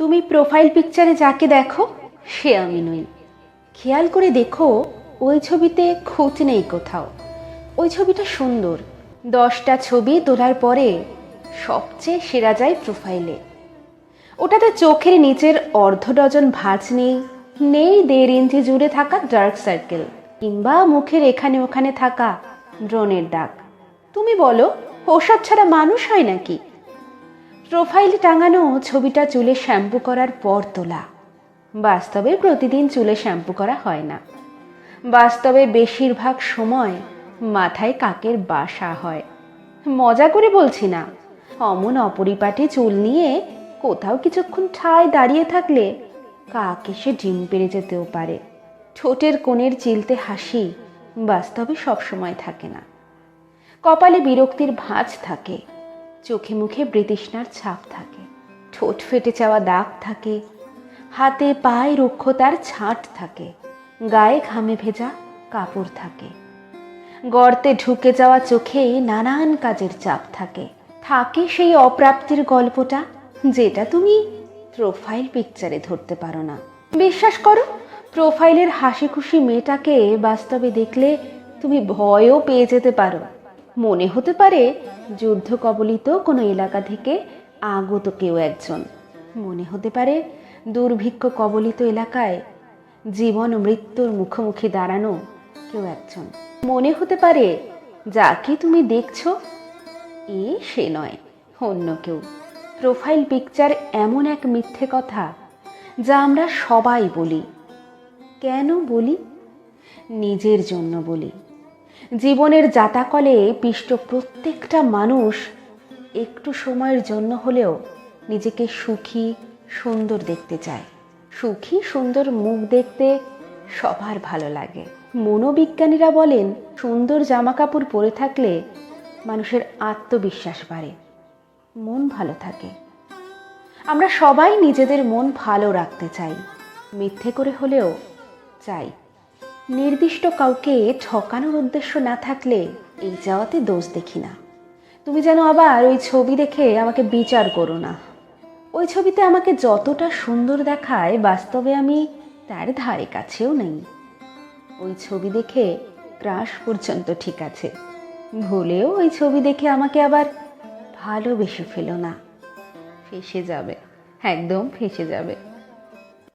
তুমি প্রোফাইল পিকচারে যাকে দেখো, সে আমি নই। খেয়াল করে দেখো, ওই ছবিতে খুঁত নেই কোথাও। ওই ছবিটা সুন্দর। দশটা ছবি তোলার পরে সবচেয়ে সেরা যায় প্রোফাইলে ওটাতে চোখের নিচের অর্ধ ডজন ভাঁজ নেই নেই দেড় ইঞ্চি জুড়ে থাকা ডার্ক সার্কেল কিংবা মুখের এখানে ওখানে থাকা ব্রণের দাগ। তুমি বলো, ওসব ছাড়া মানুষ হয় নাকি? প্রোফাইলে টাঙানো ছবিটা চুলে শ্যাম্পু করার পর তোলা। বাস্তবে প্রতিদিন চুলে শ্যাম্পু করা হয় না। বাস্তবে বেশিরভাগ সময় মাথায় কাকের বাসা হয়। মজা করে বলছি না, অমন অপরিপাটি চুল নিয়ে কোথাও কিছুক্ষণ ঠায় দাঁড়িয়ে থাকলে কাক এসে ডিম পেরে যেতেও পারে। ঠোঁটের কোণের চিলতে হাসি বাস্তবে সবসময় থাকে না। কপালে বিরক্তির ভাঁজ থাকে। চোখে মুখে বৃতৃষ্ণার ছাপ থাকে, ঠোঁট ফেটে যাওয়া দাগ থাকে, হাতে পায়ে রুক্ষতার ছাঁট থাকে, গায়ে ঘামে ভেজা কাপড় থাকে। গর্তে ঢুকে যাওয়া চোখে নানান কাজের চাপ থাকে। থাকে সেই অপ্রাপ্তির গল্পটা, যেটা তুমি প্রোফাইল পিকচারে ধরতে পারো না। বিশ্বাস করো, প্রোফাইলের হাসি খুশি মেয়েটাকে বাস্তবে দেখলে তুমি ভয়ও পেয়ে যেতে পারো। মনে হতে পারে যুদ্ধ কবলিত কোনো এলাকা থেকে আগত কেউ একজন। মনে হতে পারে দুর্ভিক্ষ কবলিত এলাকায় জীবন মৃত্যুর মুখোমুখি দাঁড়ানো কেউ একজন। মনে হতে পারে যাকে তুমি দেখছ, এ সে নয়, অন্য কেউ। প্রোফাইল পিকচার এমন এক মিথ্যে কথা যা আমরা সবাই বলি। কেন বলি? নিজের জন্য বলি। জীবনের জাতাকলে পিষ্ট প্রত্যেকটা মানুষ একটু সময়ের জন্য হলেও নিজেকে সুখী, সুন্দর দেখতে চায়। সুখী, সুন্দর মুখ দেখতে সবার ভালো লাগে। মনোবিজ্ঞানীরা বলেন, সুন্দর জামা কাপড় পরে থাকলে মানুষের আত্মবিশ্বাস বাড়ে। মন ভালো থাকে। আমরা সবাই নিজেদের মন ভালো রাখতে চাই। মিথ্যে করে হলেও চাই। নির্দিষ্ট কাউকে ঠকানোর উদ্দেশ্য না থাকলে এই যাওয়াতে দোষ দেখি না। তুমি যেন আবার ওই ছবি দেখে আমাকে বিচার করো না। ওই ছবিতে আমাকে যতটা সুন্দর দেখায়, বাস্তবে আমি তার ধারে কাছেও নেই। ওই ছবি দেখে ক্রাশ পর্যন্ত ঠিক আছে। ভুলেও ওই ছবি দেখে আমাকে আবার ভালোবেসে ফেলো না। ফেসে যাবে। একদম ফেসে যাবে।